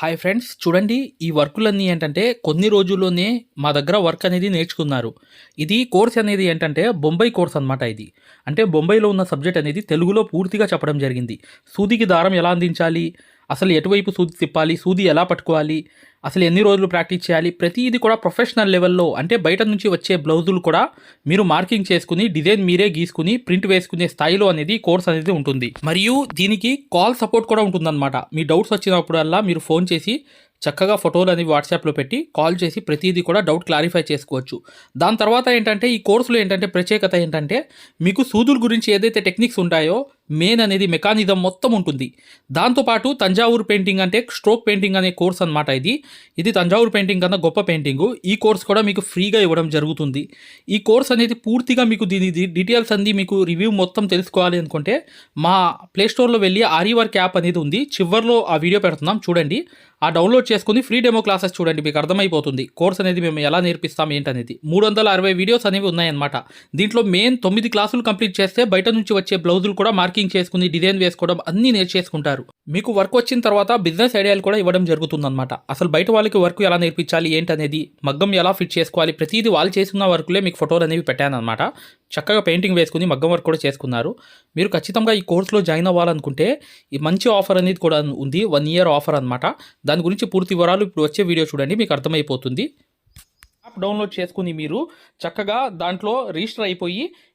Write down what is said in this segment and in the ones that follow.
Hi friends చూడండి ఈ వర్కులన్నీ ఏంటంటే కొన్ని రోజుల్లోనే మా దగ్గర వర్క్ అనేది నేర్చుకున్నారు. ఇది కోర్స్ అనేది ఏంటంటే బొంబాయి కోర్స్ అనమాట ఇది. అంటే బొంబాయిలో ఉన్న సబ్జెక్ట్ అనేది తెలుగులో పూర్తిగా చెప్పడం జరిగింది. సూదికి దారం ఎలా అందించాలి? అసలు ఎటువైపు సూది తిప్పాలి? సూది ఎలా పట్టుకోవాలి? అసలు ఎన్ని రోజులు ప్రాక్టీస్ చేయాలి? ప్రతిదీ కూడా ప్రొఫెషనల్ లెవెల్లో అంటే బయట నుంచి వచ్చే బ్లౌజులు కూడా మీరు మార్కింగ్ చేసుకుని డిజైన్ మీరే గీసుకుని ప్రింట్ వేసుకునే స్థాయిలో అనేది కోర్స్ అనేది ఉంటుంది. మరియు దీనికి కాల్ సపోర్ట్ కూడా ఉంటుందన్నమాట. మీ డౌట్స్ వచ్చినప్పుడల్లా మీరు ఫోన్ చేసి చక్కగా ఫోటోలు అనేవి వాట్సాప్లో పెట్టి కాల్ చేసి ప్రతిదీ కూడా డౌట్ క్లారిఫై చేసుకోవచ్చు. దాని తర్వాత ఏంటంటే ఈ కోర్సులో ఏంటంటే ప్రత్యేకత ఏంటంటే మీకు సూదుల గురించి ఏదైతే టెక్నిక్స్ ఉంటాయో మెయిన్ అనేది మెకానిజం మొత్తం ఉంటుంది. దాంతోపాటు తంజావూరు పెయింటింగ్ అంటే స్ట్రోక్ పెయింటింగ్ అనే కోర్స్ అనమాట ఇది. ఇది తంజావూరు పెయింటింగ్ కన్నా గొప్ప పెయింటింగ్. ఈ కోర్స్ కూడా మీకు ఫ్రీగా ఇవ్వడం జరుగుతుంది. ఈ కోర్స్ అనేది పూర్తిగా మీకు దీని డీటెయిల్స్ అంది మీకు రివ్యూ మొత్తం తెలుసుకోవాలి అనుకుంటే మా ప్లేస్టోర్లో వెళ్ళి ఆరి వర్క్ యాప్ అనేది ఉంది. చివర్లో ఆ వీడియో పెడుతున్నాం. చూడండి. ఆ డౌన్లోడ్ చేసుకుని ఫ్రీ డెమో క్లాసెస్ చూడండి. మీకు అర్థమైపోతుంది. కోర్స్ అనేది మేము ఎలా నేర్పిస్తాం ఏంటనేది. మూడు వందల అరవై వీడియోస్ అనేవి ఉన్నాయన్నమాట. దీంట్లో మెయిన్ తొమ్మిది క్లాసులు కంప్లీట్ చేస్తే బయట నుంచి వచ్చే బ్లౌజులు కూడా మార్కింగ్ చేసుకుని డిజైన్ వేసుకోవడం అన్నీ నేర్చేసుకుంటారు. మీకు వర్క్ వచ్చిన తర్వాత బిజినెస్ ఐడియాలు కూడా ఇవ్వడం జరుగుతుందన్నమాట. అసలు బయట వాళ్ళకి వర్క్ ఎలా నేర్పించాలి ఏంటనేది మగ్గం ఎలా ఫిట్ చేసుకోవాలి ప్రతిదీ వాళ్ళు చేసుకున్న వర్క్లే మీకు ఫోటోలు అనేవి పెట్టాను అనమాట చక్కగా పెయింటింగ్ వేసుకుని మగ్గం వర్క్ కూడా చేసుకున్నారు. మీరు ఖచ్చితంగా ఈ కోర్సులో జాయిన్ అవ్వాలనుకుంటే ఈ మంచి ఆఫర్ అనేది కూడా ఉంది వన్ ఇయర్ ఆఫర్ అనమాట దాని గురించి పూర్తి వివరాలు ఇప్పుడు వచ్చే వీడియో చూడండి మీకు అర్థమైపోతుంది. యాప్ డౌన్లోడ్ చేసుకుని మీరు చక్కగా దాంట్లో రిజిస్టర్ అయిపోయి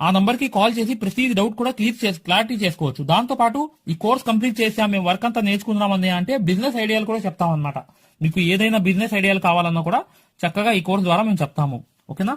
ఆ నంబర్కి కాల్ చేసి ప్రతి డౌట్ కూడా క్లియర్ చేసి క్లారిటీ చేసుకోవచ్చు. దాంతో పాటు ఈ కోర్స్ కంప్లీట్ చేసాం మేము వర్క్ అంతా నేర్చుకున్నామని అంటే బిజినెస్ ఐడియాలు కూడా చెప్తాం అనమాట మీకు ఏదైనా బిజినెస్ ఐడియాలు కావాలన్నా కూడా చక్కగా ఈ కోర్స్ ద్వారా మేము చెప్తాము. ఓకేనా?